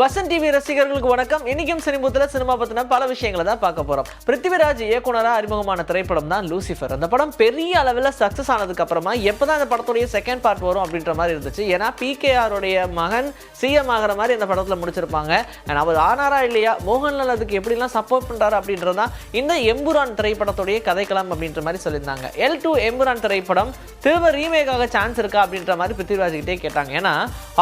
Vasan TV ரசிகர்களுக்கு வணக்கம். இன்னைக்கும் சினிமூத்துல சினிமா பற்றின பல விஷயங்களை தான் பார்க்க போகிறோம் பிருத்திவிராஜ் இயக்குனராக அறிமுகமான திரைப்படம் தான் லூசிஃபர். அந்த படம் பெரிய அளவில் சக்ஸஸ் ஆனதுக்கு அப்புறமா எப்பதான் அந்த படத்துடைய செகண்ட் பார்ட் வரும் அப்படின்ற மாதிரி இருந்துச்சு. ஏன்னா பிகேஆருடைய மகன் சிஎம் ஆகிற மாதிரி அந்த படத்தில் முடிச்சிருப்பாங்க. And அவர் ஆனாரா இல்லையா? மோகன்லால் அதுக்கு எப்படிலாம் சப்போர்ட் பண்ணுறாரு அப்படின்றது தான் இந்த எம்புரான் திரைப்படத்துடைய கதைக்கலாம் அப்படின்ற மாதிரி சொல்லியிருந்தாங்க. எல் டூ எம்புரான் திரைப்படம் திரும்ப ரீமேக்காக சான்ஸ் இருக்கா அப்படின்ற மாதிரி பிருத்திவிராஜ் கிட்டே கேட்டாங்க. ஏன்னா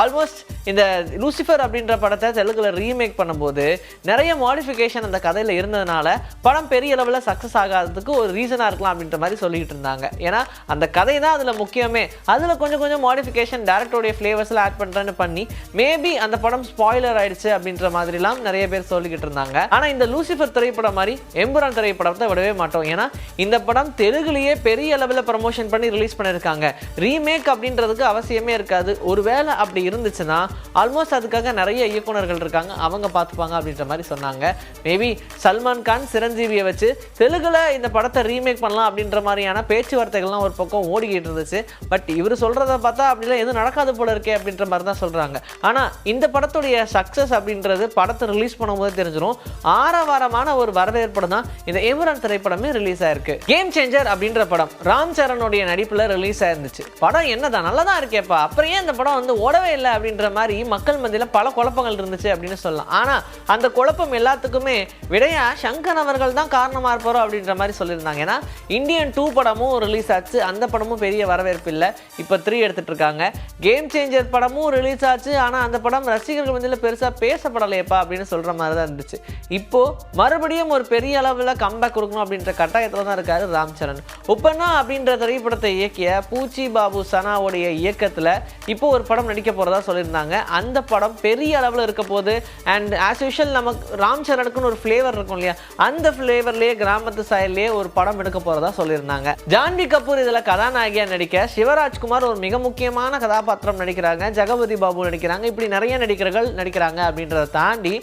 ஆல்மோஸ்ட் இந்த லூசிஃபர் அப்படின்ற படத்தை தெலுங்குல ரீமேக் பண்ணும்போது நிறைய மாடிஃபிகேஷன் அந்த கதையில் இருந்ததுனால படம் பெரிய அளவில் சக்ஸஸ் ஆகாததுக்கு ஒரு ரீசனாக இருக்கலாம் அப்படின்ற மாதிரி சொல்லிட்டு இருந்தாங்க. ஏன்னா அந்த கதை தான் அதில் முக்கியமே. அதில் கொஞ்சம் கொஞ்சம் மாடிஃபிகேஷன் டேரக்டருடைய ஃப்ளேவர்ஸில் ஆட் பண்ணுறேன்னு பண்ணி மேபி அந்த படம் ஸ்பாய்லர் ஆயிடுச்சு அப்படின்ற மாதிரிலாம் நிறைய பேர் சொல்லிக்கிட்டு இருந்தாங்க. ஆனால் இந்த லூசிஃபர் திரைப்படம் மாதிரி எம்புரான் திரைப்படத்தை விடவே மாட்டோம். ஏன்னா இந்த படம் தெலுங்குலேயே பெரிய அளவில் ப்ரமோஷன் பண்ணி ரிலீஸ் பண்ணியிருக்காங்க ரீமேக் அப்படின்றதுக்கு அவசியமே இருக்காது. ஒருவேளை அப்படி இருந்துச்சுன்னா ஆல்மோஸ்ட் அதுக்காக நிறைய இயக்குனர்கள் இருக்காங்க அவங்க பார்த்துப்பாங்க அப்படின்ற மாதிரி சொன்னாங்க. மேபி சல்மான் கான் சிரஞ்சீவியை வச்சு தெலுங்கில் இந்த படத்தை ரீமேக் பண்ணலாம் அப்படின்ற மாதிரியான பேச்சுவார்த்தைகள்லாம் ஒரு பக்கம் ஓடிக்கிட்டு இருந்துச்சு. பட் இவர் சொல்கிறத பார்த்தா அப்படிலாம் எதுவும் நடக்காது போல இருக்கே அப்படின்ற மாதிரி தான் சொல்கிறாங்க ஆனால் இந்த படத்துடைய சக்ஸஸ் அப்படின்றது படத்தை ரிலீஸ் பண்ணும்போது தெரிஞ்சிடும் ஆரவாரமான ஒரு வரவேற்பு தான் இந்த எமுரான் திரைப்படமே ரிலீஸ் ஆயிருக்கு. கேம் சேஞ்சர் அப்படின்ற படம் ராம் சரணுடைய நடிப்பில் ரிலீஸ் ஆயிருந்துச்சு. படம் என்னதான் நல்லா தான் இருக்கேப்பா. அப்புறம் ஏன் இந்த படம் வந்து ஓடவே இல்லை அப்படின்ற மாதிரி மக்கள் மத்தியில் பல குழப்பங்கள் இருந்துச்சு அப்படின்னு சொல்லலாம். ஆனால் அந்த குழப்பம் எல்லாத்துக்குமே விடையா சங்கர் அவர்கள் தான் காரணமாக இருப்பாரோ அப்படின்ற மாதிரி சொல்லியிருந்தாங்க. ஏன்னா இந்தியன் டூ படமும் ரிலீஸ் ஆச்சு. அந்த படமும் பெரிய வரவேற்பு இல்லை. இப்போ த்ரீ எடுத்துட்டு இருக்காங்க. கேம் சேஞ்சர் படமும் ரிலீஸ் ஆச்சு. ஆனால் அந்த படம் ரசிகர்கள் மத்தியில் பெருசாக பேசப்படலையப்பா அப்படின்னு சொல்கிற மாதிரி தான் இருந்துச்சு. இப்போ மறுபடியும் ஒரு பெரிய அளவில் கம்பேக் கொடுக்கணும் அப்படின்ற கட்டாயத்தில் தான் இருக்காரு ராம் சரண் உப்பண்ணா அப்படின்ற திரைப்படத்தை இயக்கிய பூச்சி பாபு சனாவுடைய இயக்கத்தில் இப்போ ஒரு படம் நடிக்க போகிறதா சொல்லியிருந்தாங்க. அந்த படம் பெரிய அளவில் இருக்க போது அண்ட் ஆஸ் யூஷுவல் நமக்கு ராம் சரணுக்குன்னு ஒரு ஃப்ளேவர் இருக்கும் இல்லையா? அந்த ஃப்ளேவர்லேயே கிராமத்து சாயல்லையே ஒரு படம் எடுக்க போகிறதா சொல்லியிருந்தாங்க. ஜான்வி கபூர் இதில் கதாநாயகியா நடிக்க சிவராஜ்குமார் ஒரு மிக முக்கியமான கதாபாத்திரம் நடிக்கிறாங்க. ஜெகபதி பாபு நடிக்கிறாங்க. இப்படி நிறைய நடிகர்கள் நடிக்கிறாங்க அப்படின்றத தாண்டி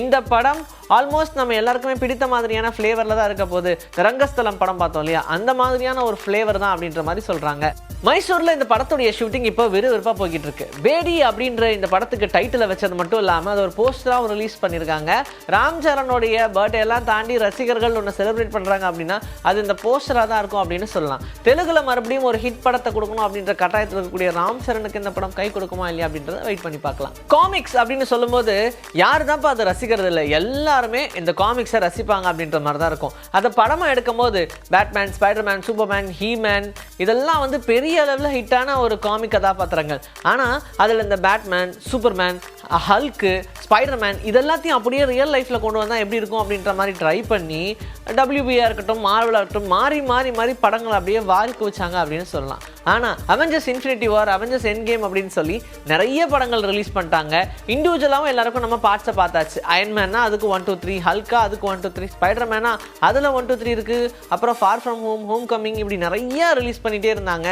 இந்த படம் ஆல்மோஸ்ட் நம்ம எல்லாருக்குமே பிடித்த மாதிரியான ஃப்ளேவரில் தான் இருக்க போது ரங்கஸ்தலம் படம் பார்த்தோம் இல்லையா? அந்த மாதிரியான ஒரு ஃப்ளேவர் தான் அப்படின்ற மாதிரி சொல்கிறாங்க மைசூரில் இந்த படத்துடைய ஷூட்டிங் இப்போ விறுவிறுப்பாக போய்கிட்டு இருக்கு. பேடி அப்படின்ற இந்த படத்துக்கு டைட்டிலை வச்சது மட்டும் இல்லாமல் அது ஒரு போஸ்டராகவும் ரிலீஸ் பண்ணியிருக்காங்க ராம் சரணுடைய பர்த்டே எல்லாம் தாண்டி ரசிகர்கள் ஒன்று செலிப்ரேட் பண்ணுறாங்க அப்படின்னா அது இந்த போஸ்டராக தான் இருக்கும் அப்படின்னு சொல்லலாம். தெலுங்குல மறுபடியும் ஒரு ஹிட் படத்தை கொடுக்கணும் அப்படின்ற கட்டாயத்தில் இருக்கக்கூடிய ராம் சரணுக்கு இந்த படம் கை கொடுக்குமா இல்லையா அப்படின்றத வெயிட் பண்ணி பார்க்கலாம். காமிக்ஸ் அப்படின்னு சொல்லும்போது யார் தான்ப்பா அதை ரசிக்கிறது இல்லை எல்லாருமே இந்த காமிக்ஸை ரசிப்பாங்க அப்படின்ற மாதிரி தான் இருக்கும். அதை படமாக எடுக்கும் போது பேட்மேன் ஸ்பைடர்மேன் சூப்பர்மேன் ஹீமேன் இதெல்லாம் வந்து பெரிய அளவில் ஹிட்டான ஒரு காமிக் கதாபாத்திரங்கள். ஆனால் அதில் இந்த பேட்மேன் சூப்பர்மேன் ஹல்க்கு ஸ்பைடர்மேன் இதெல்லாத்தையும் அப்படியே ரியல் லைஃப்பில் கொண்டு வந்தால் எப்படி இருக்கும் அப்படின்ற மாதிரி ட்ரை பண்ணி டபிள்யூபியாக இருக்கட்டும் மார்வலாக இருக்கட்டும் மாறி மாறி மாறி படங்களை அப்படியே வாரி குவிச்சாங்க அப்படின்னு சொல்லலாம். ஆனால் Avengers Infinity War Avengers Endgame அப்படின்னு சொல்லி நிறைய படங்கள் ரிலீஸ் பண்ணிட்டாங்க. இண்டிவிஜுவலாகவும் எல்லாருக்கும் நம்ம பார்ட்ஸை பார்த்தாச்சு. அயன்மேனா அதுக்கு ஒன் டூ த்ரீ ஹல்கா அதுக்கு ஒன் டூ த்ரீ ஸ்பைடர்மேனா அதில் ஒன் டூ த்ரீ இருக்குது அப்புறம் far from home home coming இப்படி நிறைய ரிலீஸ் பண்ணிகிட்டே இருந்தாங்க.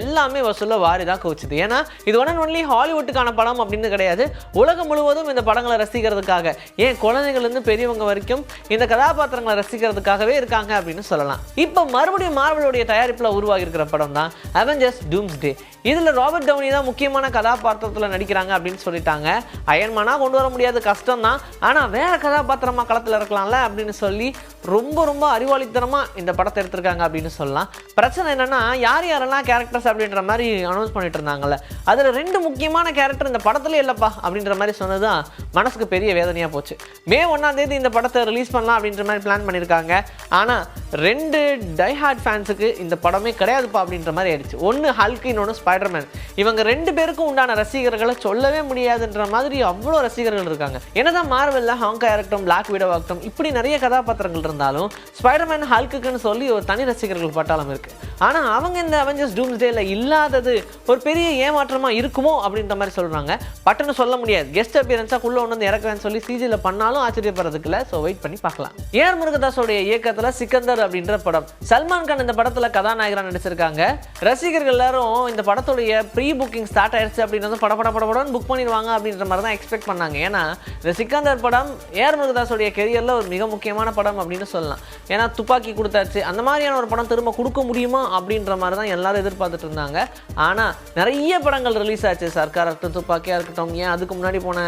எல்லாமே வசூலில் வாரி தான் குவிச்சுது. ஏன்னா இது ஒன் அண்ட் ஒன்லி ஹாலிவுட்டுக்கான படம் அப்படின்னு கிடையாது. உலகம் முழுவதும் இந்த படங்களை ரசிக்கிறதுக்காக ஏன் குழந்தைகள்லேருந்து பெரியவங்க வரைக்கும் இந்த கதாபாத்திரங்களை ரசிக்கிறதுக்காகவே இருக்காங்க அப்படின்னு சொல்லலாம். இப்போ மறுபடியும் மார்வலுடைய தயாரிப்பில் உருவாகி இருக்கிற படம் தான் அவெஞ்சர்ஸ் டூம்ஸ் டே இதில் ராபர்ட் டவுனி தான் முக்கியமான கதாபாத்திரத்தில் நடிக்கிறாங்க அப்படின்னு சொல்லிட்டாங்க. அயன்மானா கொண்டு வர முடியாது கஷ்டம் தான் ஆனால் வேற கதாபாத்திரமாக களத்தில் இருக்கலாம்ல அப்படின்னு சொல்லி ரொம்ப ரொம்ப அறிவாளித்தனமாக இந்த படத்தை எடுத்திருக்காங்க அப்படின்னு சொல்லலாம். பிரச்சனை என்னென்னா யார் யாரெல்லாம் கேரக்டர்ஸ் அப்படின்ற மாதிரி அனௌன்ஸ் பண்ணிட்டு இருந்தாங்கல்ல அதில் ரெண்டு முக்கியமான கேரக்டர் இந்த படத்துலேயே இல்லைப்பா அப்படின்ற மாதிரி சொன்னது தான் மனசுக்கு பெரிய வேதனையாக போச்சு. மே ஒன்றாம் தேதி இந்த படத்தை ரிலீஸ் பண்ணலாம் அப்படின்ற மாதிரி பிளான் பண்ணியிருக்காங்க. ஆனால் ரெண்டு டைஹார்ட் ஃபேன்ஸுக்கு இந்த படமே கிடையாதுப்பா அப்படின்ற மாதிரி ஆயிடுச்சு. ஒன்று ஹல்க் இன்னொன்று ஸ்பைடர்மேன் இவங்க ரெண்டு பேருக்கும் உண்டான ரசிகர்களை சொல்லவே முடியாதுன்ற மாதிரி அவ்வளோ ரசிகர்கள் இருக்காங்க. என்னதான் மார்வெல்ல ஹாங்கா இருக்கட்டும் பிளாக் வீடோ ஆகட்டும் இப்படி நிறைய கதாபாத்திரங்கள் இருந்தாலும் ஸ்பைடர்மேன் ஹல்க்குன்னு சொல்லி ஒரு தனி ரசிகர்கள் பட்டாளம் இருக்குது ஆனால் அவங்க இந்த அவெஞ்சர்ஸ் டூம்ஸ் டேல இல்லாதது ஒரு பெரிய ஏமாற்றமாக இருக்குமோ அப்படின்ற மாதிரி சொல்கிறாங்க பட்டுன்னு சொல்ல முடியாது. கெஸ்ட் அப்பியரன்ஸாக உள்ளே ஒன்று வந்து இறக்குறேன்னு சொல்லி சிஜியில் பண்ணாலும் ஆச்சரியப்படுறதுக்கு இல்லை. ஸோ வெயிட் பண்ணி பார்க்கலாம். ஏஆர் முருகதாஸோடைய இயக்கத்தில் சிக்கந்தர் அப்படின்ற படம். சல்மான் கான் இந்த படத்தில் கதாநாயகராக நடிச்சிருக்காங்க. ரசிகர்கள் எல்லாரும் இந்த படத்துடைய ப்ரீ புக்கிங் ஸ்டார்ட் ஆயிடுச்சு அப்படின்றது பட பட பட படம்னு புக் பண்ணிடுவாங்க அப்படின்ற மாதிரி தான் எக்ஸ்பெக்ட் பண்ணாங்க. ஏன்னா இந்த சிக்கந்தர் படம் ஏஆர் முருகதாஸோடைய கெரியரில் ஒரு மிக முக்கியமான படம் அப்படின்னு சொல்லலாம். ஏன்னா துப்பாக்கி கொடுத்தாச்சு அந்த மாதிரியான ஒரு படம் திரும்ப கொடுக்க முடியுமா அப்படின்ற மாதிரி தான் எல்லாரும் எதிர்பார்த்துட்டு இருந்தாங்க. ஆனால் நிறைய படங்கள் ரிலீஸ் ஆச்சு. சர்க்கார் இருக்கட்டும் துப்பாக்கியாக இருக்கட்டும் ஏன் அதுக்கு முன்னாடி போன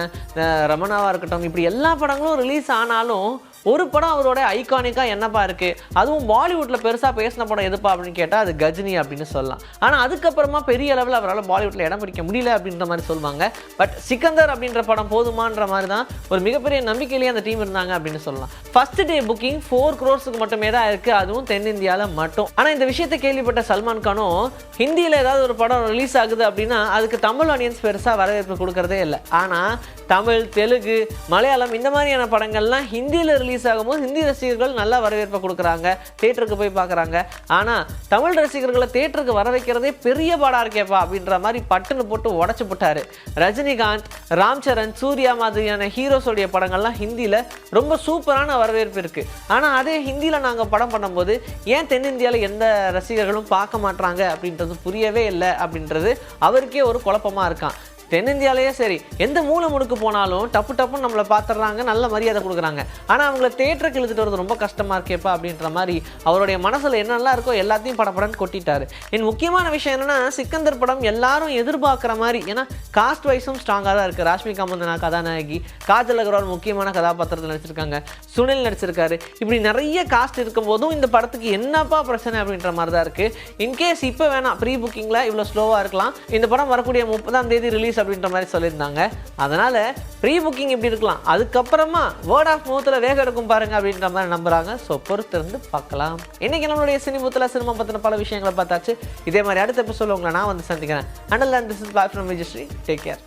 ரமணாவாக ரமணாவா இருக்கட்டும் இப்படி எல்லா படங்களும் ரிலீஸ் ஆனாலும் ஒரு படம் அவரோட ஐகானிக்காக என்னப்பா இருக்குது அதுவும் பாலிவுட்டில் பெருசாக பேசின படம் எதுப்பா அப்படின்னு கேட்டால் அது கஜினி அப்படின்னு சொல்லலாம். ஆனால் அதுக்கப்புறமா பெரிய அளவில் அவரால் பாலிவுட்டில் இடம் பிடிக்க முடியல அப்படின்ற மாதிரி சொல்லுவாங்க. பட் சிக்கந்தர் அப்படின்ற படம் போதுமான்ற மாதிரி தான் ஒரு மிகப்பெரிய நம்பிக்கையிலேயே அந்த டீம் இருந்தாங்க அப்படின்னு சொல்லலாம். ஃபர்ஸ்ட் டே புக்கிங் ஃபோர் க்ரோர்ஸுக்கு மட்டுமே தான் இருக்குது அதுவும் தென்னிந்தியாவில் மட்டும். ஆனால் இந்த விஷயத்தை கேள்விப்பட்ட சல்மான் கானும் ஹிந்தியில் ஏதாவது ஒரு படம் ரிலீஸ் ஆகுது அப்படின்னா அதுக்கு தமிழ் ஆடியன்ஸ் பெருசாக வரவேற்பு கொடுக்கறதே இல்லை. ஆனால் தமிழ் தெலுங்கு மலையாளம் இந்த மாதிரியான படங்கள்லாம் ஹிந்தியில் ரிலீஸ் ஆகும்போது ஹிந்தி ரசிகர்கள் நல்லா வரவேற்பை கொடுக்குறாங்க தேட்டருக்கு போய் பார்க்குறாங்க. ஆனால் தமிழ் ரசிகர்களை தேட்டருக்கு வர வைக்கிறதே பெரிய பாடாக இருக்கேப்பா அப்படின்ற மாதிரி பட்டுன்னு போட்டு உடச்சி போட்டாரு. ரஜினிகாந்த் ராம் சரண் சூர்யா மாதிரியான ஹீரோஸோடைய படங்கள்லாம் ஹிந்தியில் ரொம்ப சூப்பரான வரவேற்பு இருக்குது ஆனால் அதே ஹிந்தியில் நாங்கள் படம் பண்ணும்போது ஏன் தென்னிந்தியாவில் எந்த ரசிகர்களும் பார்க்க மாட்றாங்க அப்படின்றது புரியவே இல்லை அப்படின்றது அவருக்கே ஒரு குழப்பமாக இருக்கான். தென்னிந்தியாலேயே சரி எந்த மூலை முடுக்கு போனாலும் டப்பு டப்புன்னு நம்மளை பார்த்துடுறாங்க நல்ல மரியாதை கொடுக்குறாங்க. ஆனால் அவங்கள தேட்டருக்கு இழுத்துட்டு வரது ரொம்ப கஷ்டமாக இருக்கேப்பா அப்படின்ற மாதிரி அவருடைய மனசில் என்னெல்லாம் இருக்கோ எல்லாத்தையும் படப்படன்னு கொட்டிட்டாரு. என் முக்கியமான விஷயம் என்னென்னா சிக்கந்தர் படம் எல்லாரும் எதிர்பார்க்குற மாதிரி ஏன்னா காஸ்ட் வைஸும் ஸ்ட்ராங்காக தான் இருக்குது ராஷ்மிகா மந்தனா கதாநாயகி காஜல் அகர்வால் முக்கியமான கதாபாத்திரத்தில் நடிச்சிருக்காங்க. சுனில் நடிச்சிருக்காரு. இப்படி நிறைய காஸ்ட் இருக்கும்போதும் இந்த படத்துக்கு என்னப்பா பிரச்சனை அப்படின்ற மாதிரி தான் இருக்குது இன்கேஸ் இப்போ வேணாம் ப்ரீ புக்கிங்கில் இவ்வளோ ஸ்லோவாக இருக்கலாம். இந்த படம் வரக்கூடிய முப்பதாம் தேதி ரிலீஸ் அப்படின்ற மாதிரி சொல்லியிருந்தாங்க. அதனால் ப்ரீ புக்கிங் இப்படி இருக்கலாம்? அதுக்கப்புறமா வேர்ட் ஆஃப் மவுத்தில் வேக எடுக்கும் பாருங்க அப்படின்ற மாதிரி நம்புறாங்க. ஸோ பொறுத்திருந்து பார்க்கலாம். இன்னைக்கு நம்மளுடைய சினிமூத்தில் சினிமா பற்றின பல விஷயங்களை பார்த்தாச்சு. இதே மாதிரி அடுத்த எபிசோட உங்களை நான் வந்து சந்திக்கிறேன். Until and this is bye from Vijayasri take care